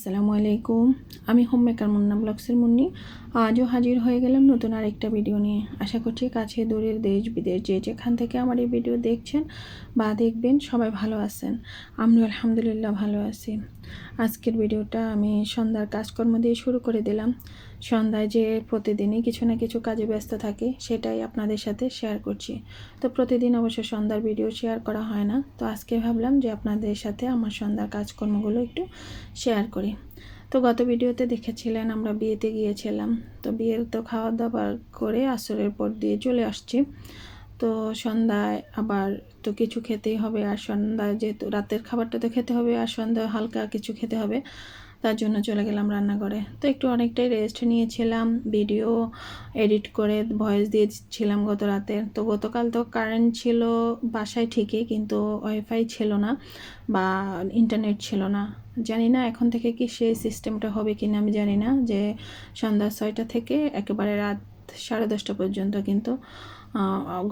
আসসালামু আলাইকুম। আমি হোম মেকার মুন্না ব্লগসের মুন্নি। আজও হাজির হয়ে গেলাম নতুন আরেকটা ভিডিও নিয়ে। আশা করছি কাছে দূরের দেশ, বিদেশ, যে যেখান থেকে আমার এই ভিডিও দেখছেন বা দেখবেন সবাই ভালো আছেন। আমি আলহামদুলিল্লাহ ভালো আছি। আজকের ভিডিওটা আমি সন্ধ্যার কাজকর্ম দিয়ে শুরু করে দিলাম। সন্ধ্যায় যে প্রতিদিনই কিছু না কিছু কাজে ব্যস্ত থাকি, সেটাই আপনাদের সাথে শেয়ার করছি। তো প্রতিদিন অবশ্য সন্ধ্যার ভিডিও শেয়ার করা হয় না। তো আজকে ভাবলাম যে আপনাদের সাথে আমার সন্ধ্যার কাজকর্মগুলো একটু শেয়ার করি। তো গত ভিডিওতে দেখেছিলেন আমরা বিয়েতে গিয়েছিলাম। তো বিয়ের তো খাওয়া দাওয়া করে আসরের পর দিয়ে চলে আসছি। তো সন্ধ্যায় আবার তো কিছু খেতেই হবে আর সন্ধ্যায় যেহেতু, রাতের খাবারটা তো খেতে হবে আর সন্ধ্যায় হালকা কিছু খেতে হবে, তার জন্য চলে গেলাম রান্নাঘরে। তো একটু অনেকটাই রেস্ট নিয়েছিলাম ভিডিও এডিট করে ভয়েস দিয়েছিলাম গত রাতে। তো গতকাল তো কারেন্ট ছিল বাসায় ঠিকই, কিন্তু ওয়াইফাই ছিল না বা ইন্টারনেট ছিল না। জানি না এখন থেকে কি সেই সিস্টেমটা হবে কি না আমি জানি না, যে সন্ধ্যা ছয়টা থেকে একেবারে রাত সাড়ে দশটা পর্যন্ত কিন্তু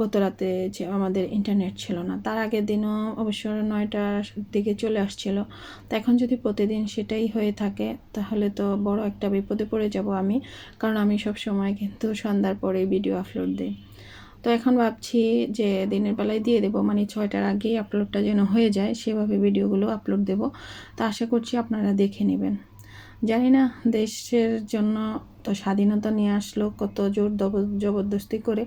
গত রাতে যে আমাদের ইন্টারনেট ছিল না, তার আগের দিনও অবশ্য নয়টার দিকে চলে আসছিল। তো এখন যদি প্রতিদিন সেটাই হয়ে থাকে, তাহলে তো বড় একটা বিপদে পড়ে যাব আমি, কারণ আমি সব সময় কিন্তু সন্ধ্যার পরে ভিডিও আপলোড দিই। তো এখন ভাবছি যে দিনের বেলায় দিয়ে দেবো মানে ছয়টার আগেই আপলোডটা যেন হয়ে যায়, সেভাবে ভিডিওগুলো আপলোড দেব। তা আশা করছি আপনারা দেখে নেবেন। জানি না, দেশের জন্য তো স্বাধীনতা নিয়ে আসলো, কত জোর জবরদস্তি করে।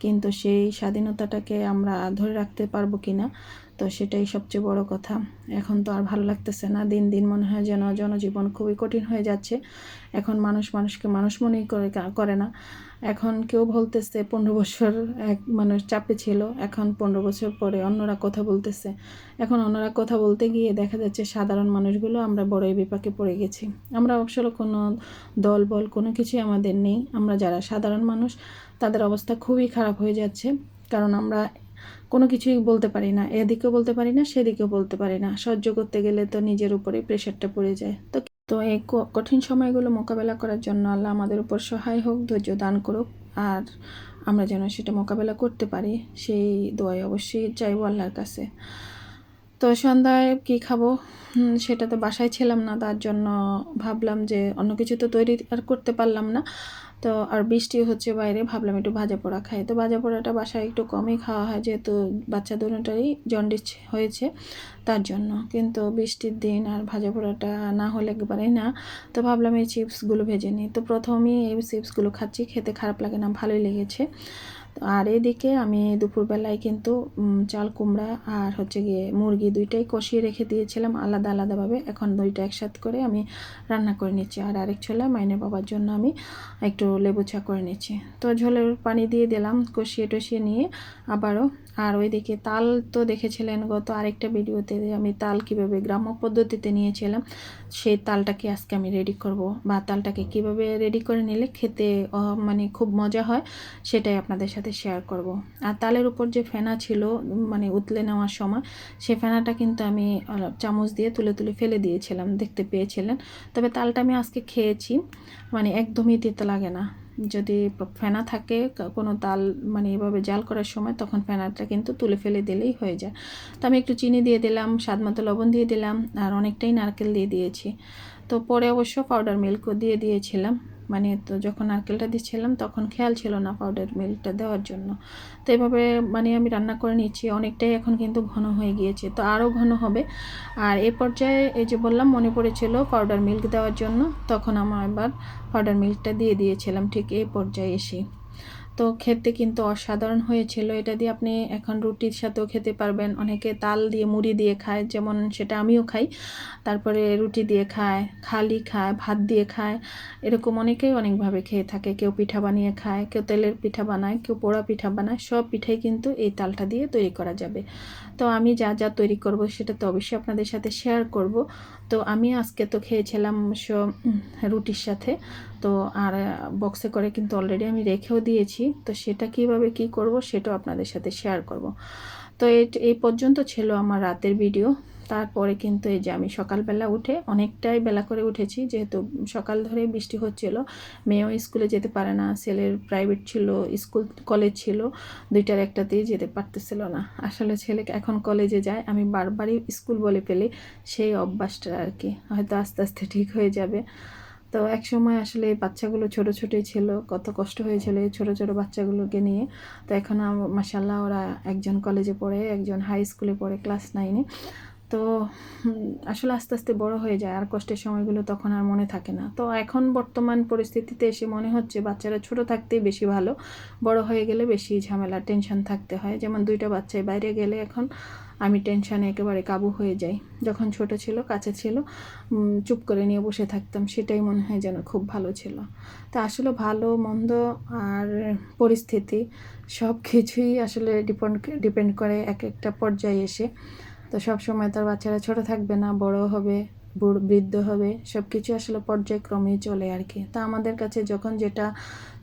কিন্তু সেই স্বাধীনতাটাকে আমরা ধরে রাখতে পারব কি না তো সেটাই সবচেয়ে বড় কথা। এখন তো আর ভালো লাগতেছে না। দিন দিন মনে হয় যেন জনজীবন খুবই কঠিন হয়ে যাচ্ছে। এখন মানুষ মানুষকে মানুষ মনেই করে করে না। এখন কেউ বলতেছে পনেরো বছর এক মানুষ চাপে ছিল। এখন পনেরো বছর পরে অন্যরা কথা বলতেছে। এখন অন্যরা কথা বলতে গিয়ে দেখা যাচ্ছে সাধারণ মানুষগুলো আমরা বড়ই বিপাকে পড়ে গেছি। আমরা অবশ্য কোনো দল, বল কোনো কিছুই আমাদের নেই। আমরা যারা সাধারণ মানুষ, তাদের অবস্থা খুবই খারাপ হয়ে যাচ্ছে। কারণ আমরা কোনো কিছুই বলতে পারি না। এদিকেও বলতে পারি না, সেদিকেও বলতে পারি না। সহ্য করতে গেলে তো নিজের উপরে প্রেশারটা পড়ে যায়। তো তো এই কঠিন সময়গুলো মোকাবেলা করার জন্য আল্লাহ আমাদের উপর সহায় হোক, ধৈর্য দান করুক, আর আমরা যেন সেটা মোকাবেলা করতে পারি, সেই দোয়াই অবশ্যই চাইব আল্লাহর কাছে। তো সন্ধ্যায় কী খাব? সেটা তো বাসায় ছিলাম না, তার জন্য ভাবলাম যে অন্য কিছু তো তৈরি আর করতে পারলাম না। তো আর বৃষ্টি হচ্ছে বাইরে, ভাবলাম একটু ভাজা পোড়া খাই। তো ভাজা পোড়াটা বাসায় একটু কমই খাওয়া হয়, যেহেতু বাচ্চা দুটারই জন্ডিস হয়েছে তার জন্য। কিন্তু বৃষ্টির দিন আর ভাজা পোড়াটা না হলে একবারেই না। তো ভাবলাম এই চিপসগুলো ভেজে নিই। তো প্রথমেই এই চিপসগুলো খাচ্ছি, খেতে খারাপ লাগে না, ভালোই লেগেছে। আর এদিকে আমি দুপুরবেলায় কিন্তু চাল, কুমড়া আর হচ্ছে গিয়ে মুরগি দুইটাই কষিয়ে রেখে দিয়েছিলাম আলাদা আলাদাভাবে। এখন দুইটা একসাথে করে আমি রান্না করে নিচ্ছি। আর আরেক ছোলা মাইনে বাবার জন্য আমি একটু লেবু চা করে নিচ্ছি। তো ঝোলের পানি দিয়ে দিলাম কষিয়ে টষিয়ে নিয়ে আবারও আর ওইদিকে তাল তো দেখেছিলেন গত আরেকটা ভিডিওতে আমি তাল কীভাবে গ্রাম্য পদ্ধতিতে নিয়েছিলাম, সেই তালটাকে আজকে আমি রেডি করব বা তালটাকে কীভাবে রেডি করে নিলে খেতে মানে খুব মজা হয় সেটাই আপনাদের সাথে শেয়ার করব। আর তালের উপর যে ফেনা ছিল মানে উতলে নেওয়ার সময়, সে ফেনাটা কিন্তু আমি চামচ দিয়ে তুলে তুলে ফেলে দিয়েছিলাম, দেখতে পেয়েছিলেন। তবে তালটা আমি আজকে খেয়েছি মানে একদমই তেতো লাগে না। যদি ফেনা থাকে কোনো তাল মানে এভাবে জাল করার সময় তখন ফেনাটা কিন্তু তুলে ফেলে দিলেই হয়ে যায়। তো আমি একটু চিনি দিয়ে দিলাম, স্বাদ মতো লবণ দিয়ে দিলাম, আর অনেকটাই নারকেল দিয়ে দিয়েছি। তো পরে অবশ্য পাউডার মিল্কও দিয়ে দিয়েছিলাম। মানে তো যখন নারকেলটা দিচ্ছিলাম, তখন খেয়াল ছিল না পাউডার মিল্কটা দেওয়ার জন্য। তো এভাবে মানে আমি রান্না করে নিচ্ছি, অনেকটাই এখন কিন্তু ঘন হয়ে গিয়েছে, তো আরও ঘন হবে। আর এ পর্যায়ে এই যে বললাম, মনে পড়েছিল পাউডার মিল্ক দেওয়ার জন্য, তখন আমার আবার পাউডার মিল্কটা দিয়ে দিয়েছিলাম, ঠিক এই পর্যায়ে এসে। তো খেতে কিন্তু অসাধারণ হয়েছিল। এটা দিয়ে আপনি এখন রুটির সাথেও খেতে পারবেন। অনেকে তাল দিয়ে, মুড়ি দিয়ে খায়, যেমন সেটা আমিও খাই। তারপরে রুটি দিয়ে খায়, খালি খায়, ভাত দিয়ে খায়। এরকম অনেকেই অনেকভাবে খেয়ে থাকে। কেউ পিঠা বানিয়ে খায়, কেউ তেলের পিঠা বানায়, কেউ পোড়া পিঠা বানায়। সব পিঠাই কিন্তু এই তালটা দিয়ে তৈরি করা যাবে। তো আমি যা যা তৈরি করব সেটা তো অবশ্যই আপনাদের সাথে শেয়ার করব। তো আমি আজকে তো খেয়েছিলাম রুটির সাথে। তো আর বক্সে করে কিন্তু অলরেডি আমি রেখেও দিয়েছি। তো সেটা কীভাবে কি করব সেটাও আপনাদের সাথে শেয়ার করব। তো এই পর্যন্ত ছিল আমার রাতের ভিডিও তারপরে কিন্তু এই যে আমি সকালবেলা উঠে অনেকটাই বেলা করে উঠেছি, যেহেতু সকাল ধরে বৃষ্টি হচ্ছিল। মেয়েও স্কুলে যেতে পারে না, ছেলের প্রাইভেট ছিল স্কুল কলেজ ছিল, দুইটার একটাতেই যেতে পারতেছিল না। আসলে ছেলে এখন কলেজে যায়, আমি বারবারই স্কুল বলে ফেলি, সেই অভ্যাসটা আর কি। হয়তো আস্তে আস্তে ঠিক হয়ে যাবে। তো এক সময় আসলে এই বাচ্চাগুলো ছোট ছোটই ছিল, কত কষ্ট হয়েছিল এই ছোট ছোট বাচ্চাগুলোকে নিয়ে। তো এখন মাসাল্লাহ ওরা একজন কলেজে পড়ে, একজন হাই স্কুলে পড়ে ক্লাস নাইনে তো আসলে আস্তে আস্তে বড় হয়ে যায়। আর কষ্টের সময়গুলো তখন আর মনে থাকে না। তো এখন বর্তমান পরিস্থিতিতে এসে মনে হচ্ছে বাচ্চারা ছোট থাকতেই বেশি ভালো। বড় হয়ে গেলে বেশি ঝামেলা, টেনশন থাকতে হয়। যেমন দুইটা বাচ্চাই বাইরে গেলে এখন আমি টেনশানে একেবারে কাবু হয়ে যাই। যখন ছোট ছিল, কাছে ছিল চুপ করে নিয়ে বসে থাকতাম। সেটাই মনে হয় যেন খুব ভালো ছিল। তা আসলে ভালো, মন্দ আর পরিস্থিতি সব কিছুই আসলে ডিপেন্ড ডিপেন্ড করে এক একটা পর্যায়ে এসে। তো সব সময় তার বাচ্চারা ছোট থাকবে না বড় হবে। বৃদ্ধ হবে সব কিছু আসলে পর্যায়ক্রমেই চলে আর কি। তা আমাদের কাছে যখন যেটা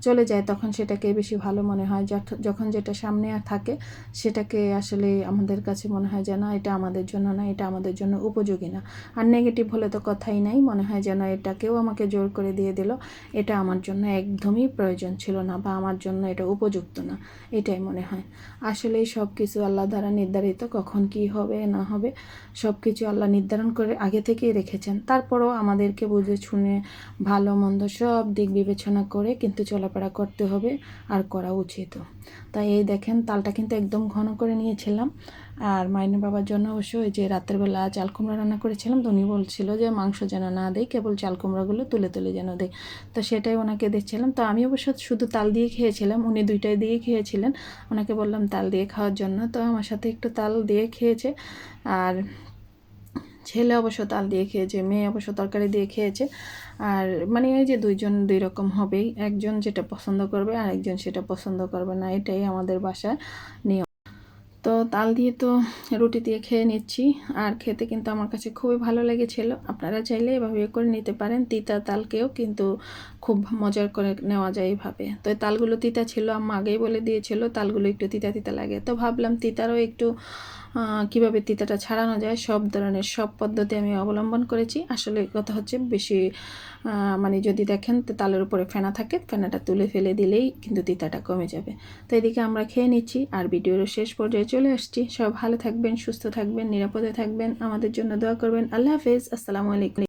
চলে যায় তখন সেটাকে বেশি ভালো মনে হয়। যখ- যখন যেটা সামনে আর থাকে সেটাকে আসলে আমাদের কাছে মনে হয় যে না এটা আমাদের জন্য না, এটা আমাদের জন্য উপযোগী না। আর নেগেটিভ হলে তো কথাই নাই, মনে হয় যেন এটাকেও আমাকে জোর করে দিয়ে দিল। এটা আমার জন্য একদমই প্রয়োজন ছিল না বা আমার জন্য এটা উপযুক্ত না, এটাই মনে হয়। আসলেই সব কিছু আল্লাহ দ্বারা নির্ধারিত কখন কি হবে, না হবে সব কিছু আল্লাহ নির্ধারণ করে আগে থেকেই রেখেছেন তারপরও আমাদেরকে বুঝে শুনে ভালো মন্দ সব দিক বিবেচনা করে কিন্তু চলাফেরা করতে হবে আর করা উচিত। তাই এই দেখেন, তালটা কিন্তু একদম ঘন করে নিয়েছিলাম। আর মাইনে বাবার জন্য অবশ্য ওই যে রাতের বেলা চাল কুমড়া রান্না করেছিলাম, তো উনি বলছিল যে মাংস যেন না দেয়, কেবল চাল কুমড়াগুলো তুলে তুলে যেন দেয়। তো সেটাই ওনাকে দিচ্ছিলাম। তো আমি অবশ্য শুধু তাল দিয়ে খেয়েছিলাম, উনি দুইটাই দিয়ে খেয়েছিলেন। ওনাকে বললাম তাল দিয়ে খাওয়ার জন্য। তো আমার সাথে একটু তাল দিয়ে খেয়েছে। আর ছেলে অবশ্য তাল দিয়ে খেয়েছে, মেয়ে অবশ্য তরকারি দিয়ে খেয়েছে। আর মানে এই যে দুইজন দুই রকম হবেই, একজন যেটা পছন্দ করবে আর একজন সেটা পছন্দ করবে না, এটাই আমাদের বাসায় নিয়ম। তো তাল দিয়ে তো রুটি দিয়ে খেয়ে নিচ্ছি, আর খেতে কিন্তু আমার কাছে খুবই ভালো লেগেছিল। আপনারা চাইলে এভাবে করে নিতে পারেন, তিতা তালকেও কিন্তু খুব মজার করে নেওয়া যায় এইভাবে তো তালগুলো তিতা ছিল, আম্মা আগেই বলে দিয়েছিল, তালগুলো একটু তিতা তিতা লাগে। তো ভাবলাম তিতারও একটু কীভাবে তিতাটা ছাড়ানো যায়, সব ধরনের সব পদ্ধতি আমি অবলম্বন করেছি। আসলে কথা হচ্ছে বেশি মানে যদি দেখেন তালের উপরে ফেনা থাকে, ফেনাটা তুলে ফেলে দিলেই কিন্তু তিতাটা কমে যাবে। তো এদিকে আমরা খেয়ে নিচ্ছি আর ভিডিওর শেষ পর্যায়ে চলে আসছি। সব ভালো থাকবেন, সুস্থ থাকবেন, নিরাপদে থাকবেন। আমাদের জন্য দোয়া করবেন। আল্লাহ হাফেজ। আসসালামু আলাইকুম।